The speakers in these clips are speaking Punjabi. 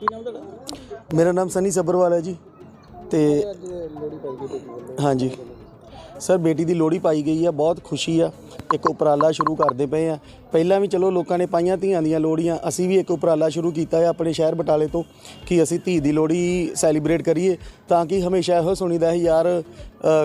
ਕੀ ਨਾਮ ਤੁਹਾਡਾ? ਮੇਰਾ ਨਾਮ ਸਨੀ ਸੱਭਰਵਾਲ ਹੈ ਜੀ। ਤੇ ਅੱਜ ਪਾਈ ਗਈ ਹਾਂਜੀ। ਸਰ ਬੇਟੀ ਦੀ ਲੋਹੜੀ ਪਾਈ ਗਈ ਆ ਬਹੁਤ ਖੁਸ਼ੀ ਆ। ਇੱਕ ਉਪਰਾਲਾ ਸ਼ੁਰੂ ਕਰਦੇ ਪਏ ਆ। ਪਹਿਲਾਂ ਵੀ ਚਲੋ ਲੋਕਾਂ ਨੇ ਪਾਈਆਂ ਧੀਆਂ ਦੀਆਂ ਲੋਹੜੀਆਂ, ਅਸੀਂ ਵੀ ਇੱਕ ਉਪਰਾਲਾ ਸ਼ੁਰੂ ਕੀਤਾ ਹੈ ਆਪਣੇ ਸ਼ਹਿਰ ਬਟਾਲੇ ਤੋਂ ਕਿ ਅਸੀਂ ਧੀ ਦੀ ਲੋਹੜੀ ਸੈਲੀਬ੍ਰੇਟ ਕਰੀਏ ਤਾਂ ਕਿ ਹਮੇਸ਼ਾ ਇਹੋ ਸੁਣੀਦਾ ਹੈ, ਯਾਰ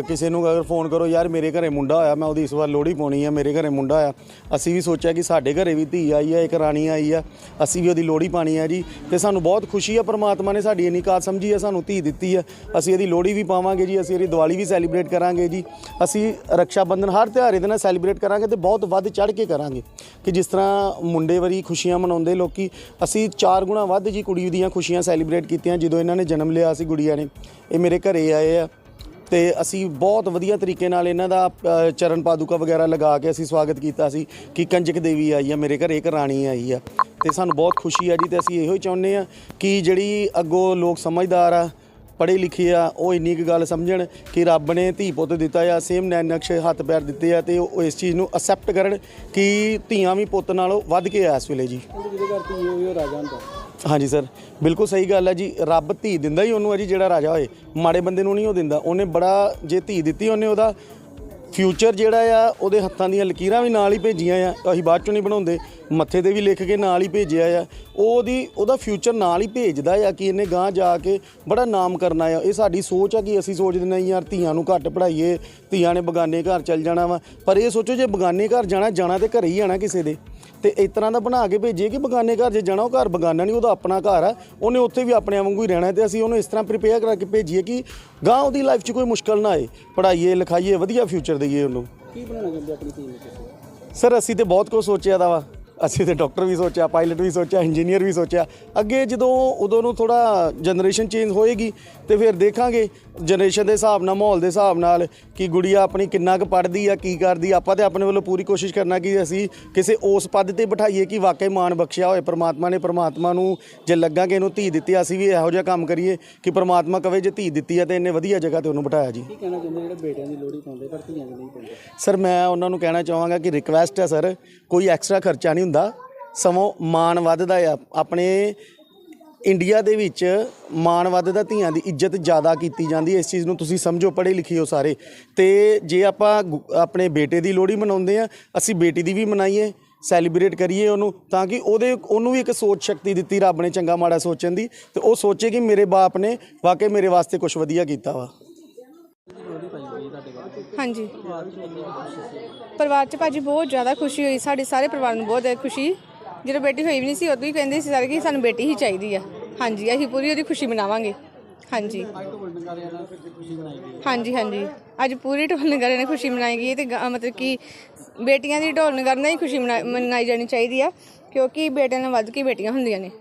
ਕਿਸੇ ਨੂੰ ਅਗਰ ਫੋਨ ਕਰੋ, ਯਾਰ, ਮੇਰੇ ਘਰੇ ਮੁੰਡਾ ਹੋਇਆ, ਮੈਂ ਉਹਦੀ ਇਸ ਵਾਰ ਲੋਹੜੀ ਪਾਉਣੀ ਆ, ਮੇਰੇ ਘਰੇ ਮੁੰਡਾ ਹੋਇਆ। ਅਸੀਂ ਵੀ ਸੋਚਿਆ ਕਿ ਸਾਡੇ ਘਰੇ ਵੀ ਧੀ ਆਈ ਆ, ਇੱਕ ਰਾਣੀ ਆਈ ਆ, ਅਸੀਂ ਵੀ ਉਹਦੀ ਲੋਹੜੀ ਪਾਣੀ ਆ ਜੀ। ਤੇ ਸਾਨੂੰ ਬਹੁਤ ਖੁਸ਼ੀ ਆ, ਪ੍ਰਮਾਤਮਾ ਨੇ ਸਾਡੀ ਇੰਨੀ ਕਾਤ ਸਮਝੀ ਆ, ਸਾਨੂੰ ਧੀ ਦਿੱਤੀ ਆ। ਅਸੀਂ ਇਹਦੀ ਲੋਹੜੀ ਵੀ ਪਾਵਾਂਗੇ ਜੀ, ਅਸੀਂ ਇਹਦੀ ਦੀਵਾਲੀ ਵੀ ਸੈਲੀਬ੍ਰੇਟ ਕਰਾਂਗੇ ਜੀ। ਅਸੀਂ ਰੱਖਿਆ ਬੰਧਨ ਹਰ ਤਿਉਹਾਰ ਇਹਦੇ ਨਾਲ ਸੈਲੀਬ੍ਰੇਟ ਕਰਾਂਗੇ ਤੇ ਬਹੁਤ ਵੱਧ ਚੜ ਕੇ ਕਰਾਂਗੇ ਕਿ ਜਿਸ ਤਰ੍ਹਾਂ ਮੁੰਡੇ ਵਰੀ ਖੁਸ਼ੀਆਂ ਮਨਾਉਂਦੇ ਲੋਕੀ, ਅਸੀਂ ਚਾਰ ਗੁਣਾ ਵੱਧ ਜੀ ਕੁੜੀ ਦੀਆਂ ਖੁਸ਼ੀਆਂ ਸੈਲੀਬ੍ਰੇਟ ਕੀਤੀਆਂ ਜਦੋਂ ਇਹਨਾਂ ਨੇ ਜਨਮ ਲਿਆ ਸੀ ਗੁੜੀਆਂ ਨੇ। ਇਹ ਮੇਰੇ ਘਰੇ ਆਏ ਆ ਤੇ ਅਸੀਂ ਬਹੁਤ ਵਧੀਆ ਤਰੀਕੇ ਨਾਲ ਇਹਨਾਂ ਦਾ ਚਰਨ ਪਾਦੂਕਾ ਵਗੈਰਾ ਲਗਾ ਕੇ ਅਸੀਂ ਸਵਾਗਤ ਕੀਤਾ ਸੀ ਕਿ ਕੰਜਕ ਦੇਵੀ ਆਈ ਆ, ਮੇਰੇ ਘਰੇ ਇੱਕ ਰਾਣੀ ਆਈ ਆ। ਤੇ ਸਾਨੂੰ ਬਹੁਤ ਖੁਸ਼ੀ ਆ ਜੀ ਤੇ ਅਸੀਂ ਇਹੋ ਹੀ ਚਾਹੁੰਦੇ ਆ ਕਿ ਜਿਹੜੀ ਅੱਗੋਂ ਲੋਕ ਸਮਝਦਾਰ ਆ ਪੜ੍ਹੇ ਲਿਖੇ ਆ ਉਹ ਇੰਨੀ ਕੁ ਗੱਲ ਸਮਝਣ ਕਿ ਰੱਬ ਨੇ ਧੀ ਪੁੱਤ ਦਿੱਤਾ ਆ ਸੇਮ ਨੈਣ ਨਕਸ਼ ਹੱਥ ਪੈਰ ਦਿੱਤੇ ਆ ਤੇ ਉਹ ਇਸ ਚੀਜ਼ ਨੂੰ ਅਸੈਪਟ ਕਰਨ ਕਿ ਧੀਆਂ ਵੀ ਪੁੱਤ ਨਾਲੋਂ ਵੱਧ ਕੇ ਆ ਇਸ ਵੇਲੇ ਜੀ। ਕਹਿੰਦੇ ਜਿਹਦੇ ਘਰ ਧੀ ਹੋਈ ਉਹ ਰਾਜਾ ਹੁੰਦਾ। ਹਾਂਜੀ ਸਰ ਬਿਲਕੁਲ ਸਹੀ ਗੱਲ ਹੈ ਜੀ ਰੱਬ ਧੀ ਦਿੰਦਾ ਹੀ ਉਹਨੂੰ ਹੈ ਜੀ ਜਿਹੜਾ ਰਾਜਾ ਹੋਏ। ਮਾੜੇ ਬੰਦੇ ਨੂੰ ਨਹੀਂ ਉਹ ਦਿੰਦਾ ਉਹਨੇ ਬੜਾ ਜੇ ਧੀ ਦਿੱਤੀ ਉਹਨੇ ਉਹਦਾ ਫਿਊਚਰ ਜਿਹੜਾ ਆ, ਉਹਦੇ ਹੱਥਾਂ ਦੀਆਂ ਲਕੀਰਾਂ ਵੀ ਨਾਲ ਹੀ ਭੇਜੀਆਂ ਆ, ਅਸੀਂ ਬਾਅਦ ਚੋਂ ਨਹੀਂ ਬਣਾਉਂਦੇ। ਮੱਥੇ ਤੇ ਵੀ ਲਿਖ ਕੇ ਨਾਲ ਹੀ ਭੇਜਿਆ ਆ। ਉਹਦੀ, ਉਹਦਾ ਫਿਊਚਰ ਨਾਲ ਹੀ ਭੇਜਦਾ ਆ ਕਿ ਇਹਨੇ ਗਾਂ ਜਾ ਕੇ ਬੜਾ ਨਾਮ ਕਰਨਾ ਆ। ਇਹ ਸਾਡੀ ਸੋਚ ਆ ਕਿ ਅਸੀਂ ਸੋਚਦੇ ਨਹੀਂ ਯਾਰ ਧੀਆਂ ਨੂੰ ਘੱਟ ਪੜਾਈਏ ਧੀਆਂ ਨੇ ਬਗਾਨੇ ਘਰ ਚੱਲ ਜਾਣਾ ਵਾ। ਪਰ ਇਹ ਸੋਚੋ, ਜੇ ਬਗਾਨੇ ਘਰ ਜਾਣਾ ਜਾਣਾ ਤੇ ਘਰੇ ਹੀ ਆਣਾ ਕਿਸੇ ਦੇ। ਤੇ ਇਸ ਤਰ੍ਹਾਂ ਦਾ ਬਣਾ ਕੇ ਭੇਜੀਏ ਕਿ ਬਗਾਨੇ ਘਰ ਜੇ ਜਾਣਾ ਉਹ ਘਰ ਬਗਾਨਾ ਨਹੀਂ ਉਹਦਾ ਆਪਣਾ ਘਰ ਆ ਉਹਨੇ ਉੱਥੇ ਵੀ ਆਪਣਿਆਂ ਵਾਂਗੂ ਹੀ ਰਹਿਣਾ ਤੇ ਅਸੀਂ ਉਹਨੂੰ ਇਸ ਤਰ੍ਹਾਂ ਪ੍ਰਿਪੇਅਰ ਕਰਕੇ ਭੇਜੀਏ ਕਿ ਗਾਂ ਉਹਦੀ ਲਾਈਫ 'ਚ ਕੋਈ ਮੁਸ਼ਕਲ ਨਾ ਆਏ। ਪੜ੍ਹਾਈਏ ਲਿਖਾਈਏ ਵਧੀਆ ਫਿਊਚਰ ਦਈਏ ਉਹਨੂੰ। ਕੀ ਬਣਾਉਣਾ ਚਾਹੁੰਦੇ ਆਪਣੀ ਨੂੰ ਤੁਸੀਂ? ਸਰ ਅਸੀਂ ਤੇ ਬਹੁਤ ਕੁਝ ਸੋਚਿਆ ਦਾ ਵਾ। ਅਸੀਂ ਤੇ ਡਾਕਟਰ ਵੀ ਸੋਚਿਆ ਪਾਇਲਟ ਵੀ ਸੋਚਿਆ ਇੰਜੀਨੀਅਰ ਵੀ ਸੋਚਿਆ। ਅੱਗੇ ਜਦੋਂ ਉਦੋਂ ਨੂੰ ਥੋੜਾ ਜਨਰੇਸ਼ਨ ਚੇਂਜ ਹੋਏਗੀ ਤੇ ਫਿਰ ਦੇਖਾਂਗੇ ਜਨਰੇਸ਼ਨ ਦੇ ਹਿਸਾਬ ਨਾਲ ਮਾਹੌਲ ਦੇ ਹਿਸਾਬ ਨਾਲ ਕਿ ਗੁੜੀਆ ਆਪਣੀ ਕਿੰਨਾ ਕੁ ਪੜ੍ਹਦੀ ਆ ਕੀ ਕਰਦੀ ਆ। ਆਪਾਂ ਤੇ ਆਪਣੇ ਵੱਲੋਂ ਪੂਰੀ ਕੋਸ਼ਿਸ਼ ਕਰਨਾ ਕਿ ਅਸੀਂ ਕਿਸੇ ਉਸ ਪਦ ਤੇ ਬਿਠਾਈਏ ਕਿ ਵਾਕਈ ਮਾਣ ਬਖਸ਼ਿਆ ਹੋਏ। ਪ੍ਰਮਾਤਮਾ ਨੇ ਪ੍ਰਮਾਤਮਾ ਨੂੰ ਜੇ ਲੱਗਾ ਕਿ ਇਹਨੂੰ ਧੀ ਦਿੱਤੀ ਅਸੀਂ ਵੀ ਇਹੋ ਜਿਹਾ ਕੰਮ ਕਰੀਏ ਕਿ ਪ੍ਰਮਾਤਮਾ ਕਵੇ ਜੇ ਧੀ ਦਿੱਤੀ ਆ ਤੇ ਇਹਨੇ ਵਧੀਆ ਜਗ੍ਹਾ ਤੇ ਉਹਨੂੰ ਬਿਠਾਇਆ ਜੀ। ਕੀ ਕਹਿਣਾ ਚਾਹੁੰਦੇ ਜਿਹੜੇ ਬੇਟਿਆਂ ਦੀ ਲੋੜੀ ਪਾਉਂਦੇ ਪਰ ਧੀਆਂ ਦੀ ਨਹੀਂ ਪਾਉਂਦੇ ਸਰ ਮੈਂ ਉਹਨਾਂ ਨੂੰ ਕਹਿਣਾ ਚਾਹਾਂਗਾ ਕਿ ਰਿਕਵੈਸਟ ਹੈ ਸਰ ਕੋਈ ਐਕਸਟਰਾ ਖਰਚਾ ਨਹੀਂ ਹੁੰਦਾ। ਸਗੋਂ ਮਾਣ ਵੱਧਦਾ ਆ। ਆਪਣੇ ਇੰਡੀਆ ਦੇ ਵਿੱਚ ਮਾਣ ਵੱਧਦਾ, ਧੀਆਂ ਦੀ ਇੱਜ਼ਤ ਜ਼ਿਆਦਾ ਕੀਤੀ ਜਾਂਦੀ ਹੈ। ਇਸ ਚੀਜ਼ ਨੂੰ ਤੁਸੀਂ ਸਮਝੋ, ਪੜ੍ਹੇ ਲਿਖੇ ਹੋ ਸਾਰੇ। ਤੇ ਜੇ ਆਪਾਂ ਗੁ- ਆਪਣੇ ਬੇਟੇ ਦੀ ਲੋਹੜੀ ਮਨਾਉਂਦੇ ਆ ਅਸੀਂ ਬੇਟੀ ਦੀ ਵੀ ਮਨਾਈਏ ਸੈਲੀਬ੍ਰੇਟ ਕਰੀਏ ਉਹਨੂੰ, ਤਾਂ ਕਿ ਉਹਦੇ, ਉਹਨੂੰ ਵੀ ਇੱਕ ਸੋਚ ਸ਼ਕਤੀ ਦਿੱਤੀ ਰੱਬ ਨੇ ਚੰਗਾ ਮਾੜਾ ਸੋਚਣ ਦੀ। ਤੇ ਉਹ ਸੋਚੇ ਕਿ ਮੇਰੇ ਬਾਪ ਨੇ ਵਾਕਈ ਮੇਰੇ ਵਾਸਤੇ ਕੁਝ ਵਧੀਆ ਕੀਤਾ ਵਾ ਲੋੜੀ ਪਾਈ ਗਈ ਤੁਹਾਡੇ ਘਰ ਹਾਂਜੀ। ਪਰਿਵਾਰ ਚ ਕਿੰਨੀ ਕੁ ਭਾਜੀ ਬਹੁਤ ਜ਼ਿਆਦਾ ਖੁਸ਼ੀ ਹੋਈ, ਸਾਡੇ ਸਾਰੇ ਪਰਿਵਾਰ ਨੂੰ ਬਹੁਤ ਜ਼ਿਆਦਾ ਖੁਸ਼ੀ। ਜਦੋਂ ਬੇਟੀ ਹੋਈ ਵੀ ਨਹੀਂ ਸੀ, ਉਦੋਂ ਹੀ ਕਹਿੰਦੇ ਸੀ ਸਾਰੇ ਕਿ ਸਾਨੂੰ ਬੇਟੀ ਹੀ ਚਾਹੀਦੀ ਆ। ਹਾਂਜੀ, ਅਸੀਂ ਪੂਰੀ ਉਹਦੀ ਖੁਸ਼ੀ ਮਨਾਵਾਂਗੇ। ਹਾਂਜੀ। ਹਾਂਜੀ ਹਾਂਜੀ। ਅੱਜ ਪੂਰੀ ਢੋਲ ਨਗਰ ਨੇ ਖੁਸ਼ੀ ਮਨਾਈ ਗਈ ਹੈ ਤੇ ਗ- ਮਤਲਬ ਕਿ ਬੇਟੀਆਂ ਦੀ ਢੋਲ ਨਗਰ ਨਾਲ ਹੀ ਖੁਸ਼ੀ ਮਨਾ- ਮਨਾਈ ਜਾਣੀ ਚਾਹੀਦੀ ਆ, ਕਿਉਂਕਿ ਬੇਟਿਆਂ ਨਾਲ ਵੱਧ ਕੇ ਬੇਟੀਆਂ ਹੁੰਦੀਆਂ ਨੇ।